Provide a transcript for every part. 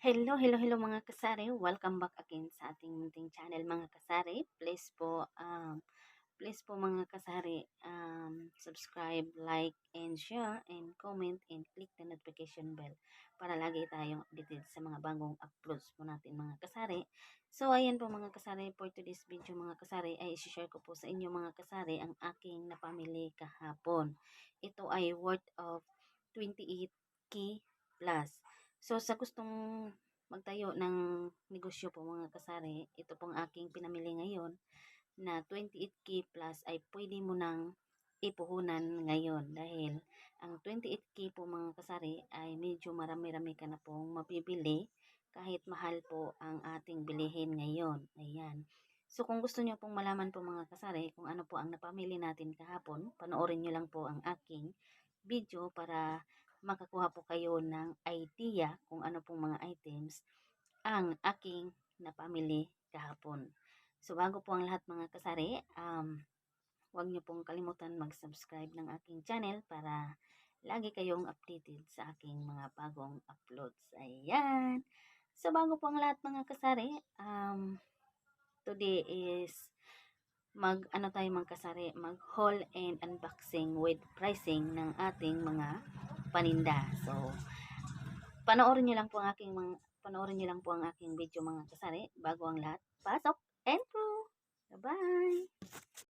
Hello, hello, hello mga kasari. Welcome back again sa ating munting channel mga kasari. Please po, um, please po mga kasari, um, subscribe, like, and share, and comment, and click the notification bell para lagi tayong updated sa mga bagong uploads po natin mga kasari. So, ayan po mga kasari, for today's video mga kasari, ay isi-share ko po sa inyo mga kasari ang aking napamili kahapon. Ito ay worth of 28k plus. So, sa gustong magtayo ng negosyo po mga kasari, ito pong aking pinamili ngayon na 28k plus ay pwede mo nang ipuhunan ngayon dahil ang 28k po mga kasari ay medyo marami-rami ka na pong mapibili kahit mahal po ang ating bilihin ngayon. Ayan. So kung gusto nyo pong malaman po mga kasari kung ano po ang napamili natin kahapon, panoorin nyo lang po ang aking video para makakuha po kayo ng idea kung ano pong mga items ang aking napamili kahapon. So bago po ang lahat mga kasari, um, huwag niyo pong kalimutan mag-subscribe ng aking channel para lagi kayong updated sa aking mga bagong uploads. Ayan! So bago po ang lahat mga kasari, um, today is mag ano tayo mga kasari, mag haul and unboxing with pricing ng ating mga paninda. So, panoorin niyo lang po ang aking mga panoorin niyo lang po ang aking video mga kasari bago ang lahat. Pasok and go. Bye-bye.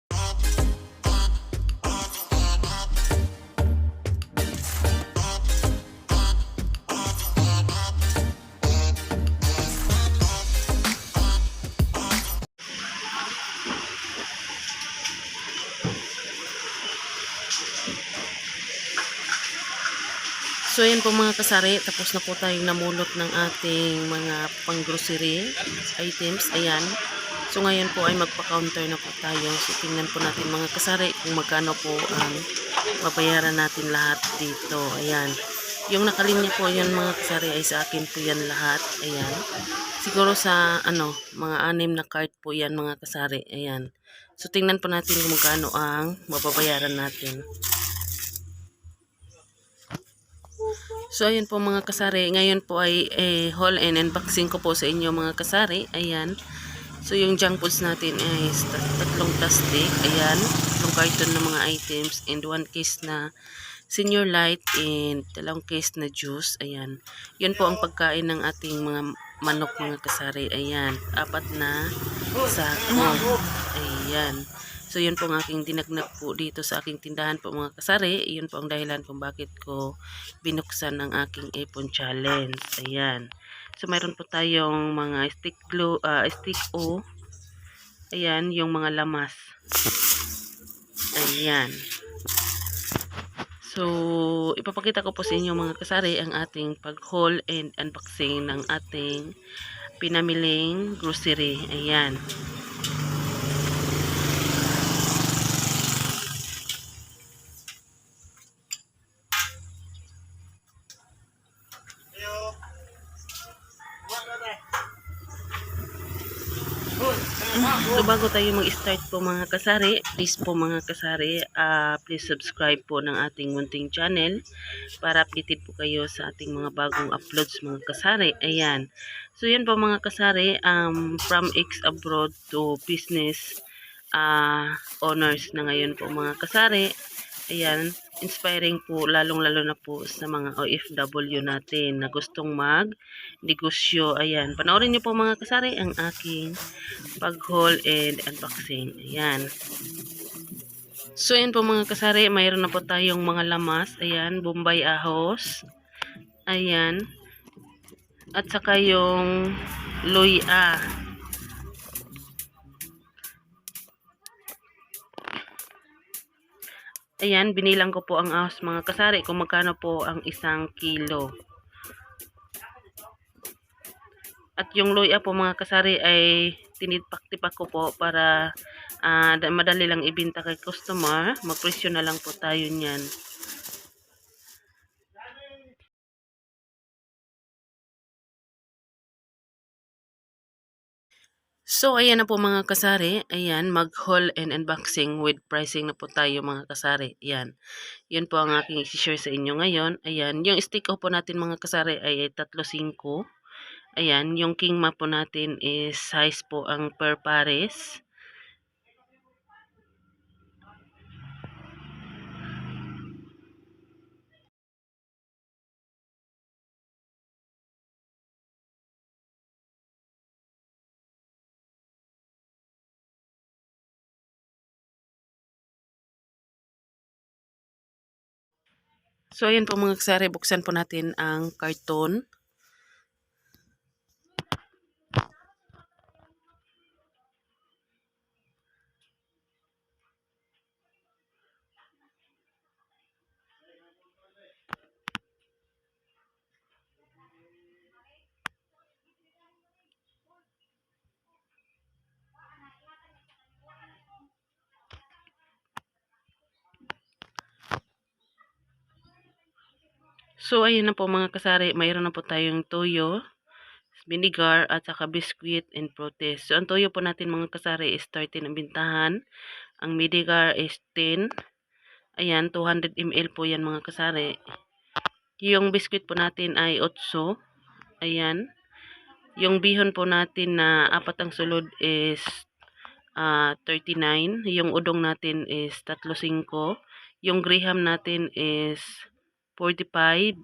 So ayan po mga kasari, tapos na po tayong namulot ng ating mga pang-grocery items. Ayan. So ngayon po ay magpa-counter na po tayo. So tingnan po natin mga kasari kung magkano po ang mabayaran natin lahat dito. Ayan. Yung nakalinya po yan mga kasari ay sa akin po yan lahat. Ayan. Siguro sa ano, mga anim na card po yan mga kasari. Ayan. So tingnan po natin kung magkano ang mababayaran natin. So, ayun po mga kasari. Ngayon po ay eh, haul and unboxing ko po sa inyo mga kasari. Ayan. So, yung junk foods natin ay tat- tatlong plastic. Ayan. Tatlong carton ng mga items and one case na senior light and dalawang case na juice. Ayan. Yun po ang pagkain ng ating mga manok mga kasari. Ayan. Apat na sako. Ayan. So, yun po ang aking dinagnak po dito sa aking tindahan po mga kasari. Yun po ang dahilan kung bakit ko binuksan ang aking Ipon Challenge. Ayan. So, mayroon po tayong mga stick glue, ah, stick O. Ayan, yung mga lamas. Ayan. So, ipapakita ko po sa inyo mga kasari ang ating pag-haul and unboxing ng ating pinamiling grocery. Ayan. So bago tayo mag-start po mga kasari, please po mga kasari, ah please subscribe po ng ating munting channel para updated po kayo sa ating mga bagong uploads mga kasari. Ayan. So yan po mga kasari, um, from ex abroad to business ah owners na ngayon po mga kasari. Ayan, inspiring po lalong-lalo na po sa mga OFW natin na gustong mag-negosyo. Ayan, panoorin niyo po mga kasari ang aking pag-haul and unboxing. Ayan. So, ayan po mga kasari, mayroon na po tayong mga lamas. Ayan, Bombay Ahos. Ayan. At saka yung Luya. Ayan, binilang ko po ang ahos mga kasari kung magkano po ang isang kilo. At yung luya po mga kasari ay tinidpak-tipak ko po para da- madali lang ibinta kay customer. Magpresyo na lang po tayo niyan. So, ayan na po mga kasari. Ayan, mag-haul and unboxing with pricing na po tayo mga kasari. Ayan. Yun po ang aking i-share sa inyo ngayon. Ayan. Yung stick po natin mga kasari ay 3.5. Ayan, yung king map po natin is size po ang per pares. So, ayan po mga kasari, buksan po natin ang karton. So, ayun na po mga kasari, mayroon na po tayong toyo, vinegar, at saka biscuit and protein. So, ang toyo po natin mga kasari is 13 ang bintahan. Ang vinegar is 10. Ayan, 200 ml po yan mga kasari. Yung biscuit po natin ay 8. Ayan. Yung bihon po natin na apat ang sulod is uh, 39. Yung udong natin is 35. Yung graham natin is 45.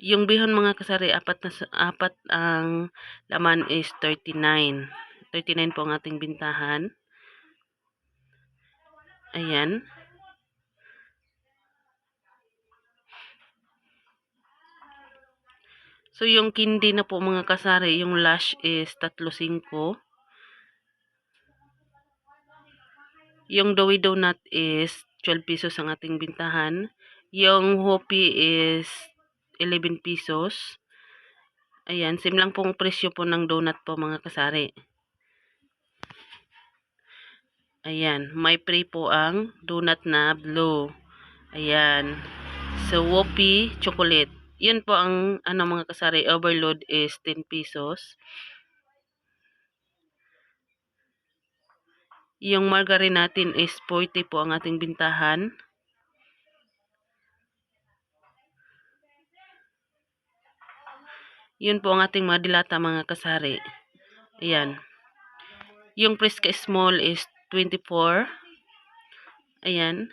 Yung bihon mga kasari, apat, na, apat ang laman is 39. 39 po ang ating bintahan. Ayan. So, yung kindi na po mga kasari, yung lash is 35. Yung doughy donut is 12 pesos ang ating bintahan. Yung hopi is 11 pesos. Ayan, same lang pong presyo po ng donut po mga kasari. Ayan, may free po ang donut na blue. Ayan. So, Whoopie chocolate. Yun po ang ano mga kasari, overload is 10 pesos. Yung margarine natin is 40 po ang ating bintahan. Yun po ang ating mga dilata mga kasari. Ayan. Yung Fresca Small is 24. Ayan.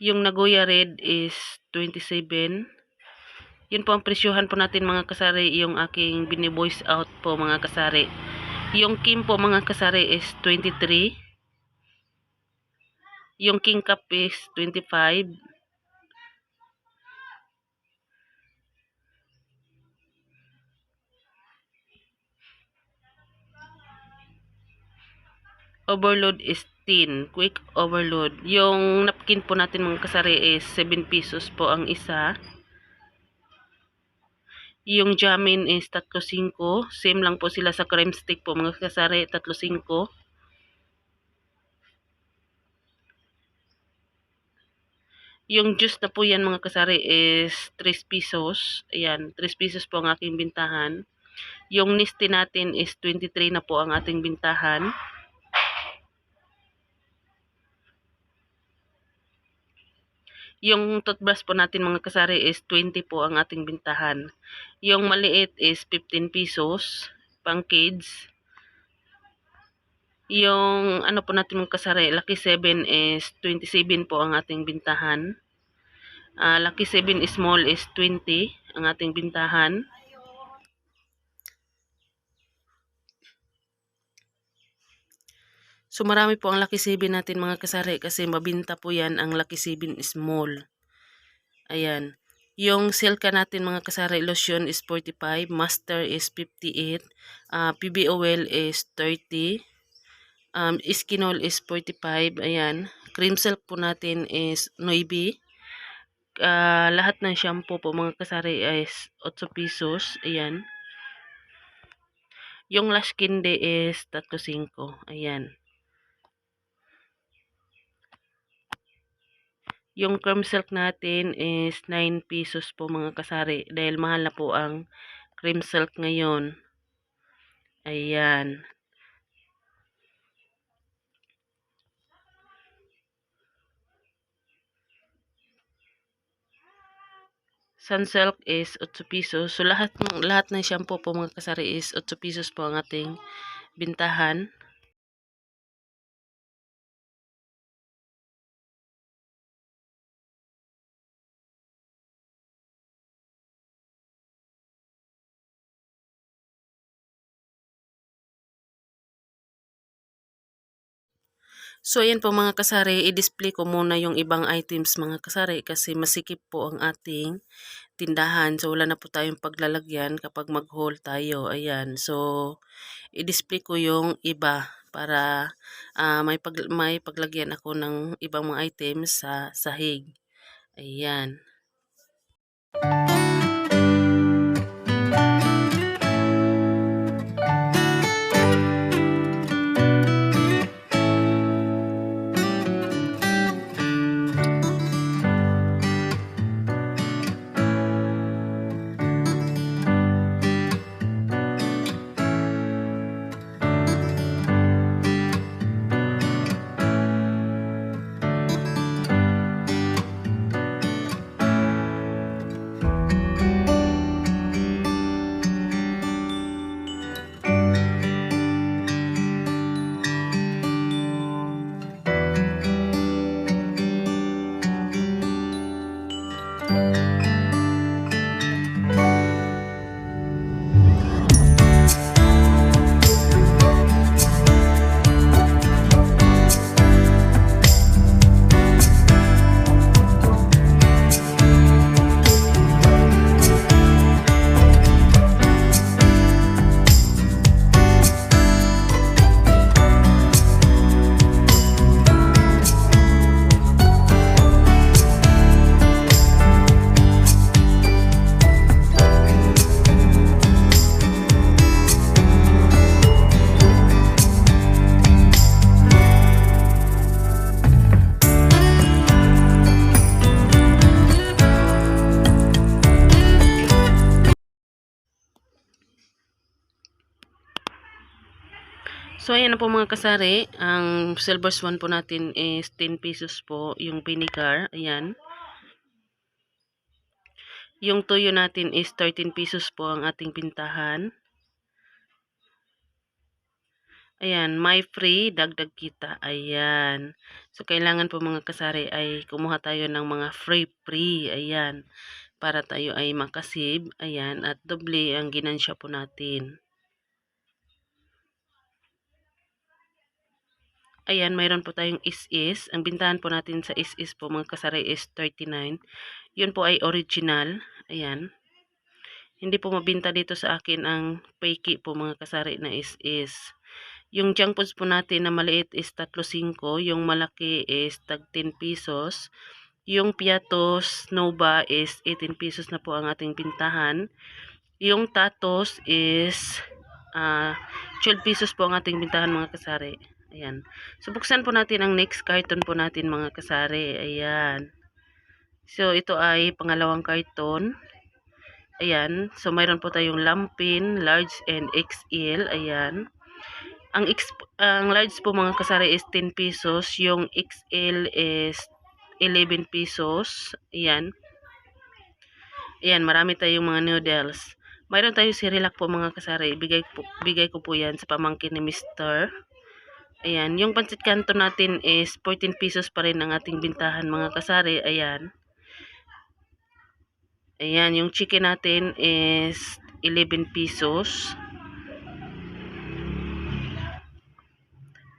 Yung Nagoya Red is 27. Yun po ang presyohan po natin mga kasari. Yung aking bini-voice out po mga kasari. Yung Kim po mga kasari is 23. Yung King Cup is 25. overload is 10. Quick overload. Yung napkin po natin mga kasari is 7 pesos po ang isa. Yung jamin is 3.5. Same lang po sila sa cream stick po mga kasari, 3.5. Yung juice na po yan mga kasari is 3 pesos. Ayan, 3 pesos po ang aking bintahan. Yung Nisty natin is 23 na po ang ating bintahan. Yung toothbrush po natin mga kasari is 20 po ang ating bintahan. Yung maliit is 15 pesos pang kids. Yung ano po natin mga kasari, Lucky 7 is 27 po ang ating bintahan. Uh, Lucky 7 small is 20 ang ating bintahan. So marami po ang Lucky 7 natin mga kasari kasi mabinta po yan ang Lucky 7 small. Ayan. Yung silka natin mga kasari lotion is 45, master is 58, uh, PB oil is 30, um, skinol is 45, ayan. Cream silk po natin is 9. Uh, lahat ng shampoo po mga kasari is 8 pesos, ayan. Yung lash kinde is 35, ayan. Yung cream silk natin is 9 pesos po mga kasari dahil mahal na po ang cream silk ngayon. Ayan. Sun silk is 8 pesos. So lahat ng lahat ng shampoo po mga kasari is 8 pesos po ang ating bintahan. So ayan po mga kasari, i-display ko muna yung ibang items mga kasari kasi masikip po ang ating tindahan. So wala na po tayong paglalagyan kapag mag-haul tayo. Ayan. So i-display ko yung iba para ah, may, pag, may paglagyan ako ng ibang mga items sa sahig. Ayan. So ayan na po mga kasari, ang silver swan po natin is 10 pesos po yung vinegar, ayan. Yung tuyo natin is 13 pesos po ang ating pintahan. Ayan, my free, dagdag kita. Ayan. So, kailangan po mga kasari ay kumuha tayo ng mga free-free. Ayan. Para tayo ay makasib. Ayan. At doble ang ginansya po natin. Ayan, mayroon po tayong is-is. Ang bintahan po natin sa is-is po mga kasari is 39. Yun po ay original. Ayan. Hindi po mabinta dito sa akin ang fake po mga kasari na is-is. Yung junk foods po natin na maliit is 3.5. Yung malaki is tag 10 pesos. Yung piatos Nova is 18 pesos na po ang ating bintahan. Yung tatos is uh, 12 pesos po ang ating bintahan mga kasari. Ayan. So, buksan po natin ang next carton po natin mga kasari. Ayan. So, ito ay pangalawang carton. Ayan. So, mayroon po tayong lampin, large and XL. Ayan. Ang, X, ang large po mga kasari is 10 pesos. Yung XL is 11 pesos. Ayan. Ayan, marami tayong mga noodles. Mayroon tayong Sirilac po mga kasari. Bigay, po, bigay ko po yan sa pamangkin ni Mr. Ayan, yung pancit canton natin is 14 pesos pa rin ang ating bintahan mga kasari. Ayan. Ayan, yung chicken natin is 11 pesos.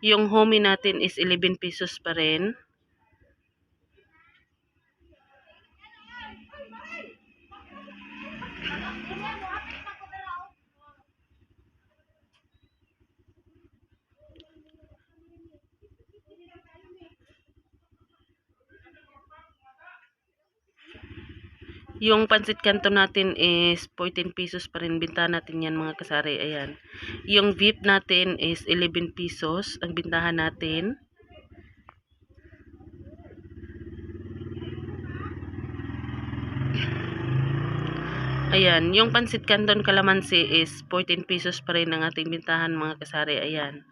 Yung homie natin is 11 pesos pa rin. Yung pancit canton natin is 14 pesos pa rin. Bintahan natin yan mga kasari. Ayan. Yung VIP natin is 11 pesos. Ang bintahan natin. Ayan. Yung pancit canton kalamansi is 14 pesos pa rin ang ating bintahan mga kasari. Ayan.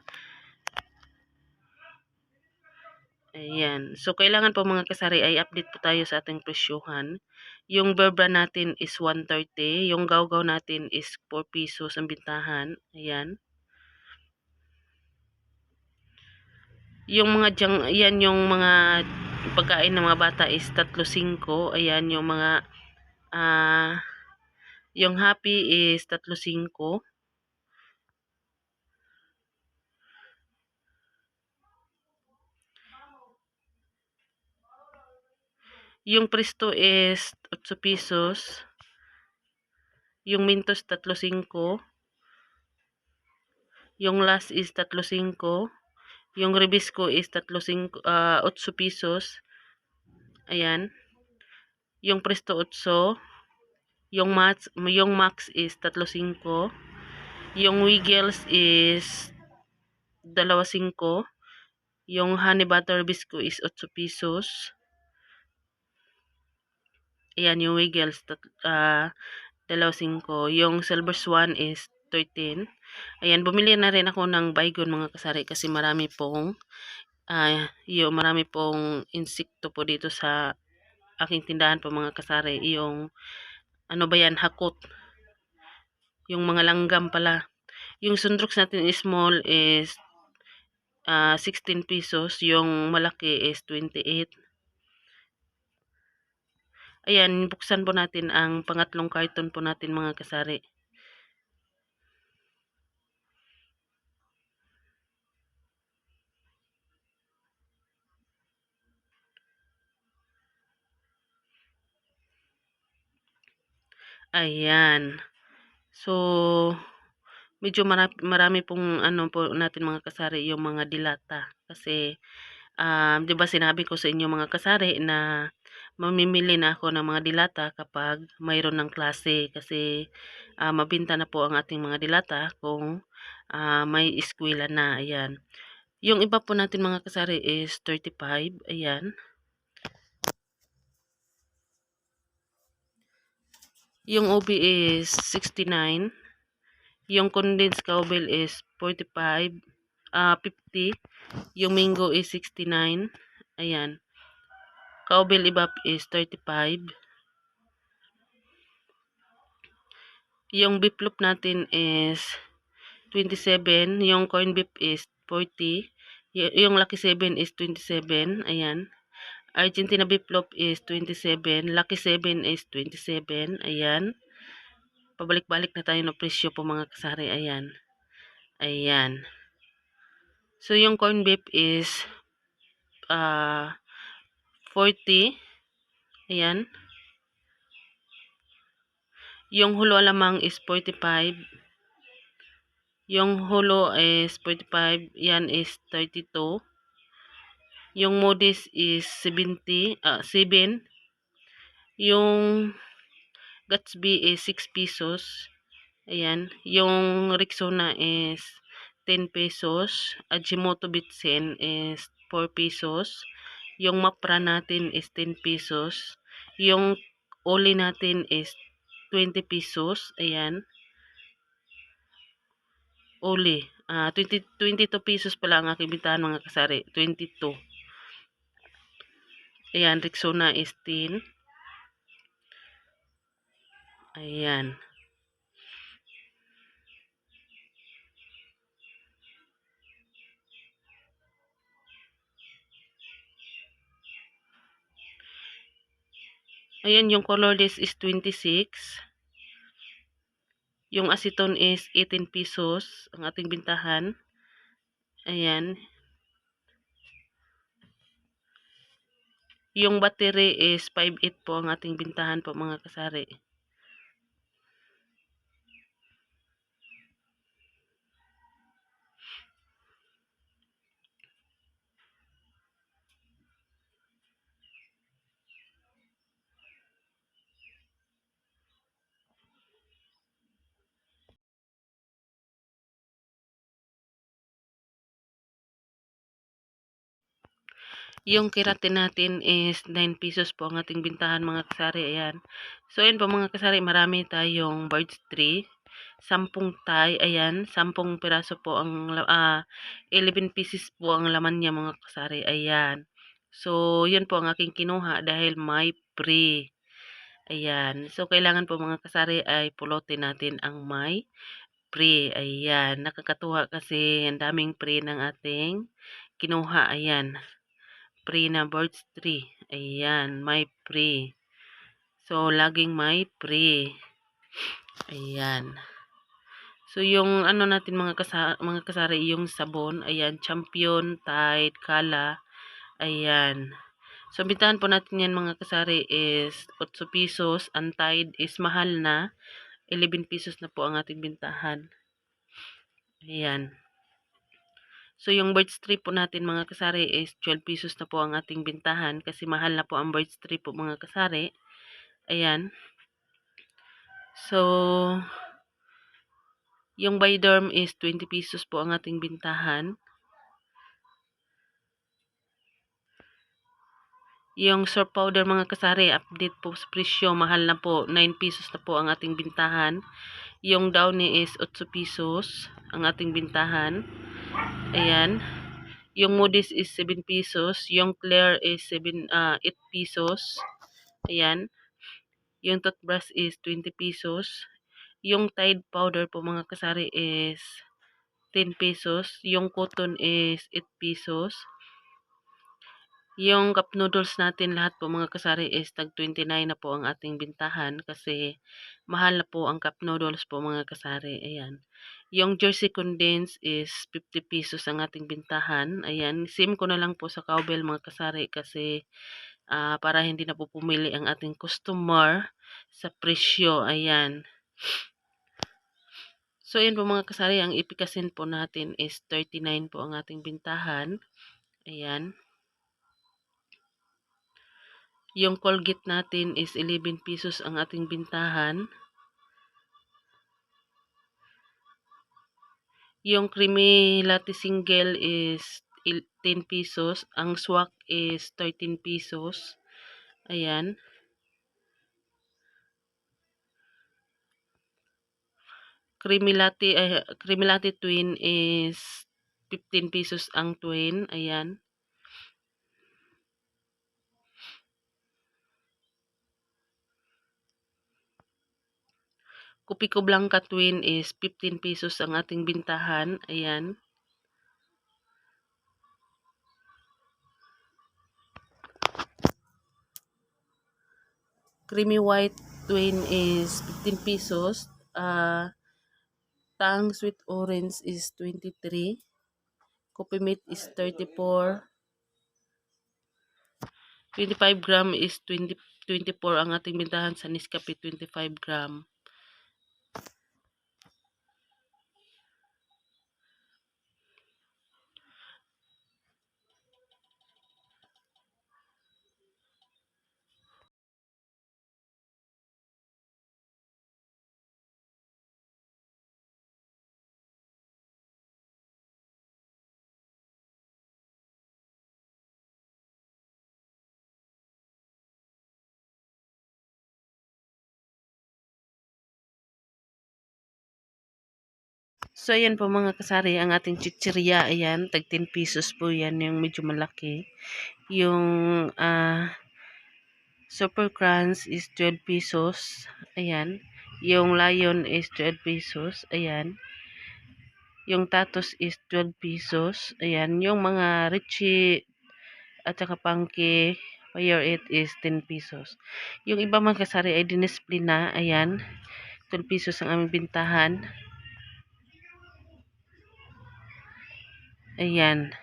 Ayan. So, kailangan po mga kasari ay update po tayo sa ating presyuhan. Yung berba natin is 130. Yung gawgaw natin is 4 pesos ang bintahan. Ayan. Yung mga dyang, ayan yung mga pagkain ng mga bata is 3.5. Ayan yung mga ah yung happy is 3.5. Yung presto is 8 pesos. Yung mintos 3.5. Yung last is 3.5. Yung ribisco is 3.5 ah 8 pesos. Ayan. Yung presto 8. Yung max yung max is 3.5. Yung wiggles is 2.5. Yung honey butter bisco is 8 pesos. Ayan, yung wiggles, uh, 2.5. Yung silver swan is 13. Ayan, bumili na rin ako ng baygon mga kasari kasi marami pong uh, yung marami pong insekto po dito sa aking tindahan po mga kasari. Yung ano ba yan, hakot. Yung mga langgam pala. Yung sundrox natin is small is uh, 16 pesos. Yung malaki is 28. Ayan, buksan po natin ang pangatlong carton po natin mga kasari. Ayan. So, medyo marami, marami pong ano po natin mga kasari yung mga dilata. Kasi, um, di ba sinabi ko sa inyo mga kasari na mamimili na ako ng mga dilata kapag mayroon ng klase kasi uh, mabinta na po ang ating mga dilata kung uh, may eskwela na. Ayan. Yung iba po natin mga kasari is 35. Ayan. Yung OB is 69. Yung condensed cowbell is 45. Uh, 50. Yung mango is 69. Ayan. Cowbell ibap is 35. Yung beef loop natin is 27. Yung corn beef is 40. Y yung lucky 7 is 27. Ayan. Argentina beef loaf is 27. Lucky 7 is 27. Ayan. Pabalik-balik na tayo ng presyo po mga kasari. Ayan. Ayan. So, yung corn beef is uh, 40. Ayan. Yung hulo alamang is 45. Yung hulo is 45. Yan is 32. Yung modis is 70. Uh, 7. Yung Gatsby is 6 pesos. Ayan. Yung Rexona is 10 pesos. Ajimoto Bitsen is 4 pesos. Yung Mapra natin is 10 pesos. Yung Oli natin is 20 pesos. Ayan. Oli. Uh, 20, 22 pesos pala ang aking bintahan mga kasari. 22. Ayan. Rexona is 10. Ayan. Ayan, yung colorless is 26. Yung aceton is 18 pesos ang ating bintahan. Ayan. Yung battery is 5.8 po ang ating bintahan po mga kasari. Yung keratin natin is 9 pesos po ang ating bintahan mga kasari. Ayan. So, ayan po mga kasari. Marami tayong birds tree. Sampung tie. Ayan. Sampung piraso po ang uh, 11 pieces po ang laman niya mga kasari. Ayan. So, yun po ang aking kinuha dahil may pre. Ayan. So, kailangan po mga kasari ay pulutin natin ang may pre. Ayan. Nakakatuwa kasi ang daming pre ng ating kinuha. Ayan. Pre na birds tree. Ayan. May pre. So, laging may pre. Ayan. So, yung ano natin mga, kasa mga kasari, yung sabon, ayan, champion, tide, kala, ayan. So, bintahan po natin yan mga kasari is 8 pesos. Ang tide is mahal na. 11 pesos na po ang ating bintahan. Ayan. So, yung birds tree po natin mga kasari is 12 pesos na po ang ating bintahan kasi mahal na po ang birds tree po mga kasari. Ayan. So, yung Biderm is 20 pesos po ang ating bintahan. Yung surf powder mga kasari, update po sa presyo, mahal na po, 9 pesos na po ang ating bintahan. Yung downy is 8 pesos ang ating bintahan. Ayan. Yung Moody's is 7 pesos. Yung Claire is 7, ah 8 pesos. Ayan. Yung toothbrush is 20 pesos. Yung Tide powder po mga kasari is 10 pesos. Yung cotton is 8 pesos. Yung cup noodles natin lahat po mga kasari is tag 29 na po ang ating bintahan kasi mahal na po ang cup noodles po mga kasari. Ayan. Yung jersey condense is 50 pesos ang ating bintahan. Ayan. Sim ko na lang po sa cowbell mga kasari kasi ah, para hindi na po pumili ang ating customer sa presyo. Ayan. So, ayan po mga kasari, ang ipikasin po natin is 39 po ang ating bintahan. Ayan. Yung Colgate natin is 11 pesos ang ating bintahan. Yung creamy latte single is il- 10 pesos. Ang swak is 13 pesos. Ayan. Creamy latte, ay, creamy latte twin is 15 pesos ang twin. Ayan. Kupiko Blanca Twin is 15 pesos ang ating bintahan. Ayan. Creamy White Twin is 15 pesos. Uh, Tang Sweet Orange is 23. Coffee Mate is 34. 25 gram is 20, 24 ang ating bintahan sa Nescafe 25 gram. So, ayan po mga kasari, ang ating chichirya, ayan, tag 10 pesos po yan, yung medyo malaki. Yung ah Super Crunch is 12 pesos, ayan. Yung Lion is 12 pesos, ayan. Yung Tatos is 12 pesos, ayan. Yung mga Richie at saka Punky Fire It is 10 pesos. Yung iba mga kasari ay dinisplay na, ayan. 12 pesos ang aming bintahan. Ayan.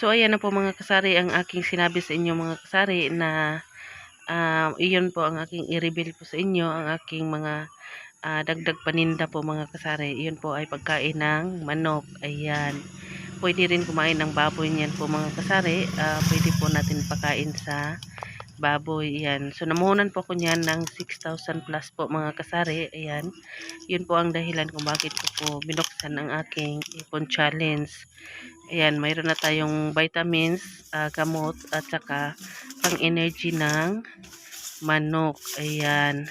So, ayan na po mga kasari ang aking sinabi sa inyo mga kasari na uh, iyon po ang aking i-reveal po sa inyo, ang aking mga uh, dagdag paninda po mga kasari. Iyon po ay pagkain ng manok. Ayan. Pwede rin kumain ng baboy niyan po mga kasari. Uh, pwede po natin pakain sa baboy. Ayan. So, namuhunan po ko niyan ng 6,000 plus po mga kasari. Ayan. Yun po ang dahilan kung bakit ko po binuksan ang aking ipon challenge. Ayan, mayroon na tayong vitamins, ah, gamot, at saka pang-energy ng manok. Ayan.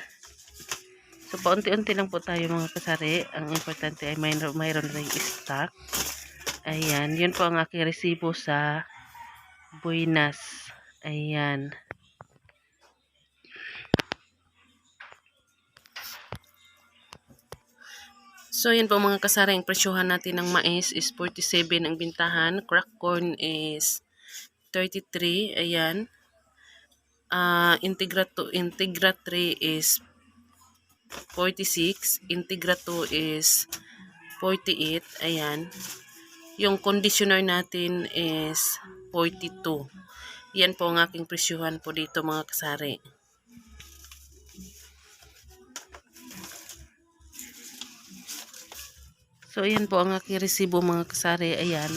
So, paunti-unti lang po tayo mga kasari. Ang importante ay mayroon, mayroon tayong stock. Ayan, yun po ang aking resibo sa Buenas. Ayan. So, yun po mga kasari, ang presyohan natin ng mais is 47 ang bintahan. Crack corn is 33. Ayan. Ah, Integra, to, Integra 3 is 46. Integra 2 is 48. Ayan. Yung conditioner natin is 42. Yan po ang aking presyuhan po dito mga kasari. So, ayan po ang aking resibo mga kasari. Ayan.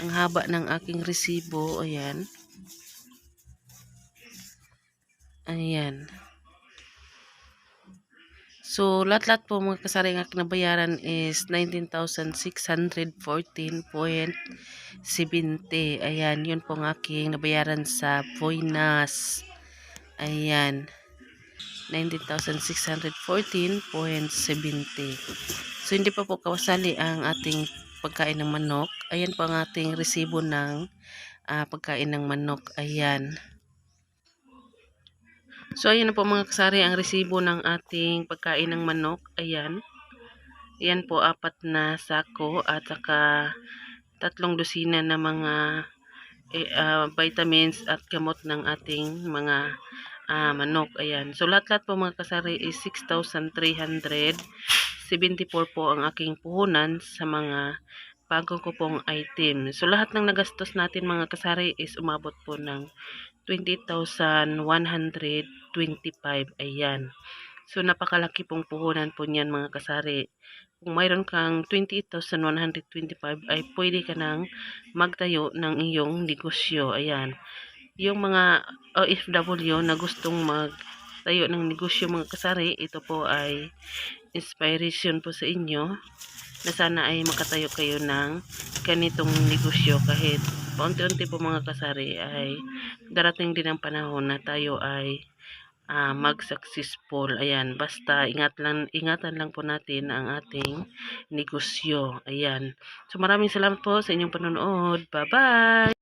Ang haba ng aking resibo. Ayan. Ayan. So, lahat-lahat po mga kasari ang aking nabayaran is 19,614.70. Ayan. Yun po ang aking nabayaran sa Voinas. Ayan. 19,614.70. So, hindi pa po kawasali ang ating pagkain ng manok. Ayan po ang ating resibo ng ah, pagkain ng manok. Ayan. So, ayan na po mga kasari ang resibo ng ating pagkain ng manok. Ayan. Ayan po, apat na sako at saka tatlong dosina na mga eh, ah, vitamins at gamot ng ating mga ah, manok. Ayan. So, lahat-lahat po mga kasari is 6,374 po ang aking puhunan sa mga bago ko pong item. So, lahat ng nagastos natin mga kasari is umabot po ng 20,125. Ayan. So, napakalaki pong puhunan po niyan mga kasari. Kung mayroon kang 28,125 ay pwede ka nang magtayo ng iyong negosyo. Ayan. Yung mga OFW na gustong magtayo ng negosyo mga kasari, ito po ay inspiration po sa inyo na sana ay makatayo kayo ng ganitong negosyo kahit paunti-unti po mga kasari ay darating din ang panahon na tayo ay ah, mag-successful. Ayan, basta ingat lang, ingatan lang po natin ang ating negosyo. Ayan. So maraming salamat po sa inyong panonood. Bye-bye!